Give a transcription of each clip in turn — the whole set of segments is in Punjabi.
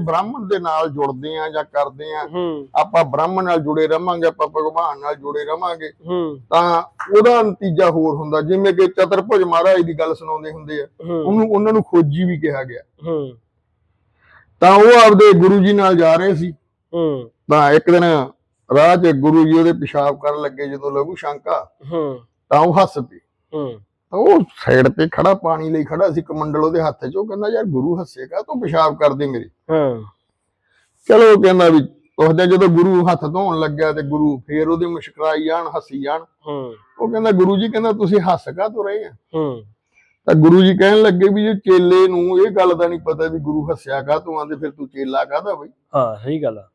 ਬ੍ਰਾਹਮਣ ਦੇ ਨਾਲ ਜੁੜਦੇ ਆ ਜਾਂ ਕਰਦੇ ਆ ਆਪਾਂ ਬ੍ਰਾਹਮਣ ਨਾਲ ਜੁੜੇ ਰਵਾਂਗੇ ਆਪਾਂ ਭਗਵਾਨ ਨਾਲ ਜੁੜੇ ਰਵਾਂਗੇ ਤਾਂ ਉਹਦਾ ਨਤੀਜਾ ਹੋਰ ਹੁੰਦਾ ਜਿਵੇਂ ਕਿ ਚਤਰਭੁਜ ਮਹਾਰਾਜ ਦੀ ਗੱਲ ਸੁਣਾਉਂਦੇ ਹੁੰਦੇ ਆ ਉਹਨੂੰ ਉਹਨਾਂ ਨੂੰ ਖੋਜੀ ਵੀ ਕਿਹਾ ਗਿਆ। ਤਾਂ ਉਹ ਆਪਦੇ ਗੁਰੂ ਜੀ ਨਾਲ ਜਾ ਰਹੇ ਸੀ। ਤਾਂ ਇੱਕ ਦਿਨ ਰਾਹ 'ਚ ਗੁਰੂ ਜੀ ਉਹਦੇ ਪਿਸ਼ਾਬ ਕਰਨ ਲੱਗੇ ਜਦੋਂ ਲਘੂ ਸ਼ੰਕਾ ਤਾਂ ਉਹ ਹੱਸ ਪਈ ਉਹ ਸਾਈਡ ਤੇ ਖੜਾ ਪਾਣੀ ਲਈ ਖੜਾ ਸੀ ਕਮੰਡਲ ਉਹਦੇ ਹੱਥ 'ਚ ਉਹ ਕਹਿੰਦਾ ਯਾਰ ਗੁਰੂ ਹੱਸੇਗਾ ਤੂੰ ਪਿਸ਼ਾਬ ਕਰਦੇ ਮੇਰੇ। ਹਾਂ। ਚਲੋ ਉਹ ਕਹਿੰਦਾ ਵੀ ਉਹਦੇ ਜਦੋਂ ਗੁਰੂ ਹੱਥ ਧੋਣ ਲੱਗਿਆ ਤੇ ਗੁਰੂ ਫੇਰ ਉਹਦੇ ਮੁਸ਼ਕਰਾਈ ਜਾਣ ਹੱਸੀ ਜਾਣ। ਹੂੰ। ਉਹ ਕਹਿੰਦਾ ਗੁਰੂ ਜੀ ਕਹਿੰਦਾ ਤੁਸੀਂ ਹੱਸ ਕਾ ਤੋ ਰਹੇ ਆ? ਹੂੰ। ਤਾਂ ਗੁਰੂ ਜੀ ਕਹਿਣ ਲੱਗੇ ਵੀ ਜੇ ਚੇਲੇ ਨੂੰ ਇਹ ਗੱਲ ਦਾ ਨਹੀਂ ਪਤਾ ਵੀ ਗੁਰੂ ਹੱਸਿਆ ਕਾ ਤੂੰ ਆਂਦੇ ਫਿਰ ਤੂੰ ਚੇਲਾ ਕਾਹਦਾ ਬਈ? ਹਾਂ ਸਹੀ ਗੱਲ ਆ।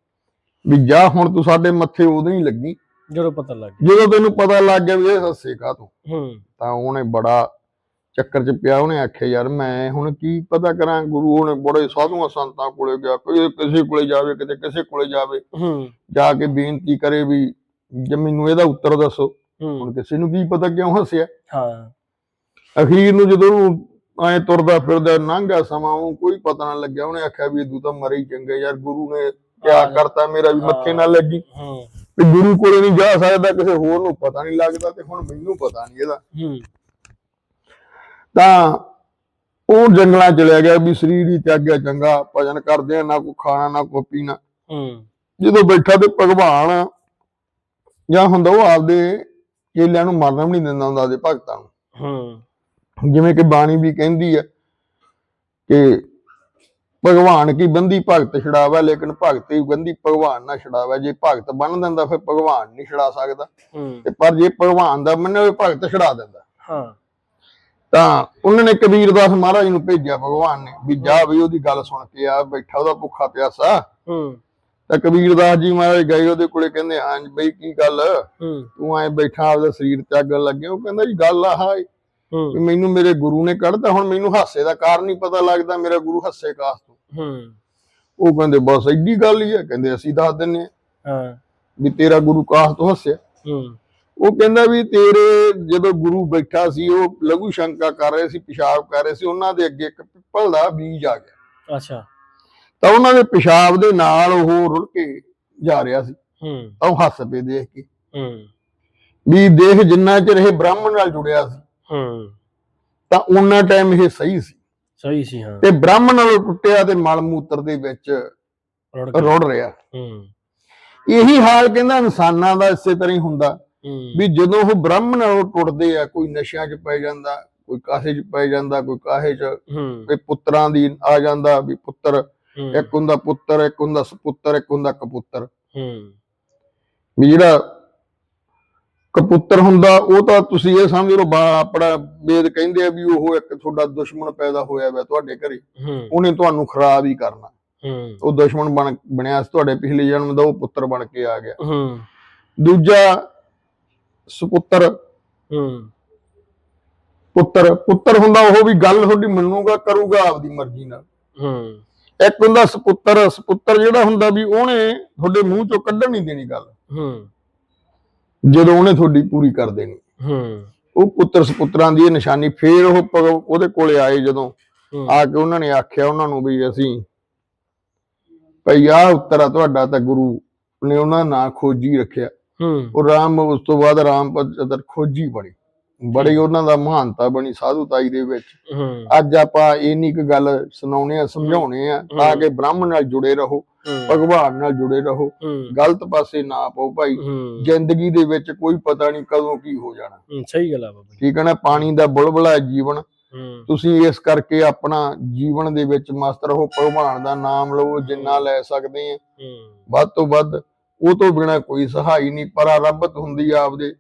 ਵੀ ਜਾ ਹੁਣ ਤੂੰ ਸਾਡੇ ਮੱਥੇ ਉਦੋਂ ਹੀ ਲੱਗੀ। ਜਦੋਂ ਪਤਾ ਲੱਗ ਜਦੋਂ ਤੈਨੂੰ ਪਤਾ ਲੱਗ ਗਿਆ ਵੀ ਇਹ ਹੱਸੇ ਕਾ ਤੂੰ? ਹੂੰ। ਤਾਂ ਉਹਨੇ ਬੜਾ ਚੱਕਰ ਚ ਪਿਆ ਉਹਨੇ ਆਖਿਆ ਯਾਰ ਮੈਂ ਹੁਣ ਕੀ ਪਤਾ ਕਰਾਂ? ਗੁਰੂ ਉਹਨੇ ਬੜੇ ਸਾਧੂਆਂ ਸੰਤਾਂ ਕੋਲੇ ਗਿਆ ਕੋਈ ਕਿਸੇ ਕੋਲੇ ਜਾਵੇ ਕਿਤੇ ਕਿਸੇ ਕੋਲੇ ਜਾਵੇ। ਹੂੰ। ਜਾ ਕੇ ਬੇਨਤੀ ਕਰੇ ਵੀ ਜੇ ਮੈਨੂੰ ਇਹਦਾ ਉੱਤਰ ਦੱਸੋ ਹੁਣ ਕਿਸੇ ਨੂੰ ਕੀ ਪਤਾ ਕਿਉਂ ਹੱਸਿਆ? ਹਾਂ। ਅਖੀਰ ਨੂੰ ਜਦੋਂ ਐ ਤੁਰਦਾ ਫਿਰਦਾ ਲੰਘਿਆ ਸਮਾਂ ਉਹ ਕੋਈ ਪਤਾ ਨਾ ਲੱਗਿਆ। ਉਹਨੇ ਆਖਿਆ ਵੀ ਤੂੰ ਤਾਂ ਮਰੇ ਹੀ ਚੰਗੇ ਯਾਰ ਗੁਰੂ ਨੇ ਕਿਆ। ਕਰਤਾ ਮੇਰਾ ਵੀ ਮੱਥੇ ਨਾਲ ਲੱਗੀ। ਹੂੰ। ਵੀ ਗੁਰੂ ਕੋਲੇ ਨਹੀਂ ਜਾ ਸਕਦਾ ਕਿਸੇ ਹੋਰ ਨੂੰ ਪਤਾ ਨਹੀਂ ਲੱਗਦਾ ਤੇ ਹੁਣ ਮੈਨੂੰ ਪਤਾ ਨਹੀਂ ਇਹਦਾ। ਤਾਂ ਉਹ ਜੰਗਲਾਂ ਚਲਿਆ ਗਿਆ ਵੀ ਸਰੀਰ ਹੀ ਤਿਆਗਿਆ ਚੰਗਾ ਭਜਨ ਕਰਦੇ ਆ ਨਾ ਕੋ ਖਾਣਾ ਨਾ ਕੋ ਪੀਣਾ। ਜਦੋਂ ਬੈਠਾ ਤੇ ਭਗਵਾਨ ਜਾਂ ਹੁੰਦਾ ਉਹ ਆਪਦੇ ਚੇਲਿਆਂ ਨੂੰ ਮਰਨ ਵੀ ਨਹੀਂ ਦਿੰਦਾ ਹੁੰਦਾ ਉਹਦੇ ਭਗਤਾਂ ਨੂੰ। ਜਿਵੇਂ ਕਿ ਬਾਣੀ ਵੀ ਕਹਿੰਦੀ ਹੈ ਕਿ ਭਗਵਾਨ ਕੀ ਬੰਦੀ ਭਗਤ ਛਡਾਵਾ ਲੇਕਿਨ ਭਗਤ ਹੀ ਬੰਦੀ ਭਗਵਾਨ ਨਾ ਛਡਾਵਾ। ਜੇ ਭਗਤ ਬਣ ਦਿੰਦਾ ਫਿਰ ਭਗਵਾਨ ਨਹੀਂ ਛਡਾ ਸਕਦਾ। ਤੇ ਪਰ ਜੇ ਭਗਵਾਨ ਦਾ ਮੰਨੇ ਹੋਏ ਭਗਤ ਛਡਾ ਦਿੰਦਾ। ਹਾਂ। ਤਾਂ ਉਹਨਾਂ ਨੇ ਕਬੀਰਦਾਸ ਮਹਾਰਾਜ ਨੂੰ ਭੇਜਿਆ ਭਗਵਾਨ ਨੇ ਵੀ ਜਾ ਵੀ ਉਹਦੀ ਗੱਲ ਸੁਣ ਕੇ ਆ ਬੈਠਾ ਉਹਦਾ ਭੁੱਖਾ ਪਿਆਸਾ। ਹੂੰ। ਤਾਂ ਕਬੀਰਦਾਸ ਜੀ ਮਹਾਰਾਜ ਗਏ ਉਹਦੇ ਕੋਲੇ ਕਹਿੰਦੇ ਹਾਂ ਬਈ ਕੀ ਗੱਲ? ਤੂੰ ਐ ਬੈਠਾ ਆਪਦਾ ਸਰੀਰ ਤਿਆਗਣ ਲੱਗਿਆ ਉਹ ਕਹਿੰਦਾ ਜੀ ਗੱਲ ਆਹ ਵੀ ਮੈਨੂੰ ਮੇਰੇ ਗੁਰੂ ਨੇ ਕੱਢਤਾ ਹੁਣ ਮੈਨੂੰ ਹਾਸੇ ਦਾ ਕਾਰਨ ਨਹੀਂ ਪਤਾ ਲੱਗਦਾ ਮੇਰਾ ਗੁਰੂ ਹੱਸੇ ਕਾਸ ਤੋਂ। ਹੂੰ। ਉਹ ਕਹਿੰਦੇ ਬਸ ਐਡੀ ਗੱਲ ਹੀ ਹੈ। ਕਹਿੰਦੇ ਅਸੀਂ ਦੱਸ ਦਿੰਨੇ ਹਾਂ। ਵੀ ਤੇਰਾ ਗੁਰੂ ਕਾਸ ਤੋਂ ਹੱਸਿਆ। ਹੂੰ। ਉਹ ਕਹਿੰਦਾ ਵੀ ਤੇਰੇ ਜਦੋਂ ਗੁਰੂ ਬੈਠਾ ਸੀ ਉਹ ਲਘੂ ਸ਼ੰਕਾ ਕਰ ਰਹੇ ਸੀ ਪਿਸ਼ਾਬ ਕਰ ਰਹੇ ਸੀ ਉਹਨਾਂ ਦੇ ਅੱਗੇ ਇੱਕ ਪਿੱਪਲ ਦਾ ਬੀਜ ਆ ਗਿਆ। ਅੱਛਾ। ਤਾਂ ਉਹਨਾਂ ਦੇ ਪਿਸ਼ਾਬ ਦੇ ਨਾਲ ਉਹ ਰੁੜ ਕੇ ਜਾ ਰਿਹਾ ਸੀ। ਹੂੰ। ਉਹ ਹੱਸ ਪਏ ਦੇਖ ਕੇ। ਹੂੰ। ਵੀ ਦੇਖ ਜਿੰਨਾ ਚਿਰ ਇਹ ਬ੍ਰਾਹਮਣ ਨਾਲ ਜੁੜਿਆ ਸੀ ਹੂੰ। ਤਾਂ ਉਹਨਾਂ ਟਾਈਮ ਇਹ ਸਹੀ ਸੀ। ਸਹੀ ਸੀ ਹਾਂ। ਤੇ ਬ੍ਰਾਹਮਣ ਨਾਲੋਂ ਟੁੱਟਿਆ ਤੇ ਮਲ ਮੂਤਰ ਦੇ ਵਿੱਚ ਰੁੜ ਰਿਹਾ। ਹੂੰ। ਇਹੀ ਹਾਲ ਕਹਿੰਦਾ ਇਨਸਾਨਾਂ ਦਾ ਇਸੇ ਤਰ੍ਹਾਂ ਹੀ ਹੁੰਦਾ। ਵੀ ਜਦੋਂ ਉਹ ਬ੍ਰਾਹਮਣ ਨਾਲੋਂ ਟੁੱਟਦੇ ਆ ਕੋਈ ਨਸ਼ਿਆਂ 'ਚ ਪੈ ਜਾਂਦਾ ਕੋਈ ਕਾਹੇ 'ਚ ਪੈ ਜਾਂਦਾ ਕੋਈ ਕਾਹੇ 'ਚ ਤੇ ਪੁੱਤਰਾਂ ਦੀ ਆ ਜਾਂਦਾ ਵੀ ਪੁੱਤਰ ਇੱਕ ਹੁੰਦਾ ਪੁੱਤਰ ਇੱਕ ਹੁੰਦਾ ਸਪੁੱਤਰ ਇੱਕ ਹੁੰਦਾ ਕਪੁੱਤਰ। ਹੂੰ। ਵੀ ਜਿਹੜਾ ਕਪੁੱਤਰ ਹੁੰਦਾ ਉਹ ਤਾਂ ਤੁਸੀਂ ਇਹ ਸਮਝ ਲਓ ਆਪਣਾ ਵੇਦ ਕਹਿੰਦੇ ਆ ਵੀ ਉਹ ਇੱਕ ਤੁਹਾਡਾ ਦੁਸ਼ਮਣ ਪੈਦਾ ਹੋਇਆ ਵਾ ਤੁਹਾਡੇ ਘਰੇ। ਉਹਨੇ ਤੁਹਾਨੂੰ ਖਰਾਬ ਹੀ ਕਰਨਾ। ਉਹ ਦੁਸ਼ਮਣ ਬਣ ਬਣਿਆ ਸੀ ਤੁਹਾਡੇ ਪਿਛਲੇ ਜਨਮ ਦਾ ਉਹ ਪੁੱਤਰ ਬਣ ਕੇ ਆ ਗਿਆ। ਦੂਜਾ ਸੁਪੁੱਤਰ। ਪੁੱਤਰ। ਪੁੱਤਰ ਹੁੰਦਾ ਉਹ ਵੀ ਗੱਲ ਤੁਹਾਡੀ ਮੰਨੂਗਾ ਕਰੂਗਾ ਆਪਦੀ ਮਰਜ਼ੀ ਨਾਲ। ਹੂੰ। ਇੱਕ ਹੁੰਦਾ ਸੁਪੁੱਤਰ। ਸੁਪੁੱਤਰ ਜਿਹੜਾ ਹੁੰਦਾ ਵੀ ਉਹਨੇ ਤੁਹਾਡੇ ਮੂੰਹ ਚੋਂ ਕੱਢਣ ਨਹੀਂ ਦੇਣੀ ਗੱਲ। ਹੂੰ। ਜਦੋਂ ਉਹਨੇ ਤੁਹਾਡੀ ਪੂਰੀ ਕਰ ਦੇਣੀ। ਹੂੰ। ਉਹ ਪੁੱਤਰ ਸੁਪੁੱਤਰਾਂ ਦੀ ਇਹ ਨਿਸ਼ਾਨੀ ਫੇਰ ਉਹ ਉਹਦੇ ਕੋਲੇ ਆਏ ਜਦੋਂ ਆ ਕੇ ਉਹਨਾਂ ਨੇ ਆਖਿਆ ਉਹਨਾਂ ਨੂੰ ਵੀ ਅਸੀਂ ਭਈ ਆ ਉੱਤਰ ਆ ਤੁਹਾਡਾ ਤਾਂ ਗੁਰੂ ਨੇ ਉਹਨਾਂ ਦਾ ਨਾਂ ਖੋਜੀ ਰੱਖਿਆ। ਹੂੰ। ਉਹ ਰਾਮ ਉਸ ਤੋਂ ਬਾਅਦ ਰਾਮ ਪਦਰ ਖੋਜੀ ਬਣੀ। ਬੜੀ ਉਹਨਾਂ ਦਾ ਮਹਾਨਤਾ ਬਣੀ ਸਾਧੂਤਾਈ ਦੇ ਵਿੱਚ। ਅੱਜ ਆਪਾਂ ਇੰਨੀ ਕੁ ਗੱਲ ਸੁਣਾਉਣੇ ਆ ਸਮਝਾਉਣੇ ਆ ਤਾਂ ਕਿ ਬ੍ਰਾਹਮਣ ਨਾਲ ਜੁੜੇ ਰਹੋ ਭਗਵਾਨ ਨਾਲ ਜੁੜੇ ਰਹੋ। ਗਲਤ ਪਾਸੇ ਨਾ ਪਾਓ ਭਾਈ। ਜ਼ਿੰਦਗੀ ਦੇ ਵਿੱਚ ਕੋਈ ਪਤਾ ਨਹੀਂ ਕਦੋਂ ਕੀ ਹੋ ਜਾਣਾ। ਸਹੀ ਗੱਲ ਆ ਬਾਬਾ ਠੀਕ ਹੈ ਨਾ? ਪਾਣੀ ਦਾ ਬੁਲਬੁਲਾ ਜੀਵਨ। ਤੁਸੀਂ ਇਸ ਕਰਕੇ ਆਪਣਾ ਜੀਵਨ ਦੇ ਵਿੱਚ ਮਸਤ ਰਹੋ ਭਗਵਾਨ ਦਾ ਨਾਮ ਲਵੋ ਜਿੰਨਾ ਲੈ ਸਕਦੇ ਆ। ਵੱਧ ਤੋਂ ਵੱਧ ਉਹ ਤੋਂ ਬਿਨਾ ਕੋਈ ਸਹਾਈ ਨਹੀਂ ਪਰਾਰਬਤ ਹੁੰਦੀ ਆਪਦੇ।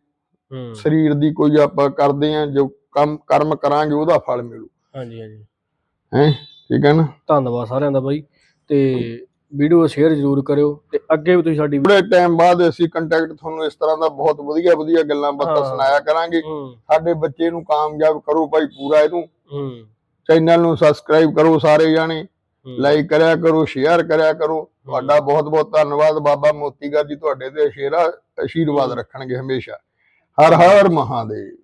ਸਰੀਰ ਦੀ ਕੋਈ ਆਪਾਂ ਕਰਦੇ ਆ ਜੋ ਕੰਮ ਕਰਮ ਕਰਾਂਗੇ ਉਹਦਾ ਫਲ ਮਿਲੂ। ਹਾਂਜੀ ਹਾਂਜੀ। ਹੈ? ਠੀਕ ਹੈ ਨਾ? ਧੰਨਵਾਦ ਸਾਰਿਆਂ ਦਾ ਬਾਈ। ਤੇ ਵੀਡੀਓ ਸ਼ੇਅਰ ਜ਼ਰੂਰ ਕਰਿਓ ਤੇ ਅੱਗੇ ਵੀ ਤੁਸੀਂ ਸਾਡੀ ਥੋੜੇ ਟਾਈਮ ਬਾਅਦ ਅਸੀਂ ਕੰਟੈਕਟ ਤੁਹਾਨੂੰ ਇਸ ਤਰ੍ਹਾਂ ਦਾ ਬਹੁਤ ਵਧੀਆ ਵਧੀਆ ਗੱਲਾਂ ਬਾਤਾਂ। ਸੁਣਾਇਆ ਕਰਾਂਗੇ। ਸਾਡੇ ਬੱਚੇ ਨੂੰ ਕਾਮਯਾਬ ਕਰੋ ਭਾਈ ਪੂਰਾ ਇਹਨੂੰ। ਚੈਨਲ ਨੂੰ ਸਬਸਕ੍ਰਾਈਬ ਕਰੋ ਸਾਰੇ ਜਾਣੇ। ਲਾਈਕ ਕਰਿਆ ਕਰੋ ਸ਼ੇਅਰ ਕਰਿਆ ਕਰੋ। ਤੁਹਾਡਾ ਬਹੁਤ ਬਹੁਤ ਧੰਨਵਾਦ। ਬਾਬਾ ਮੋਤੀਗਰ ਜੀ ਤੁਹਾਡੇ ਤੇ ਸ਼ੇਰਾ ਆਸ਼ੀਰਵਾਦ ਰੱਖਣਗੇ ਹਮੇਸ਼ਾ। ਹਰ ਹਰ ਮਹਾਦੇਵ।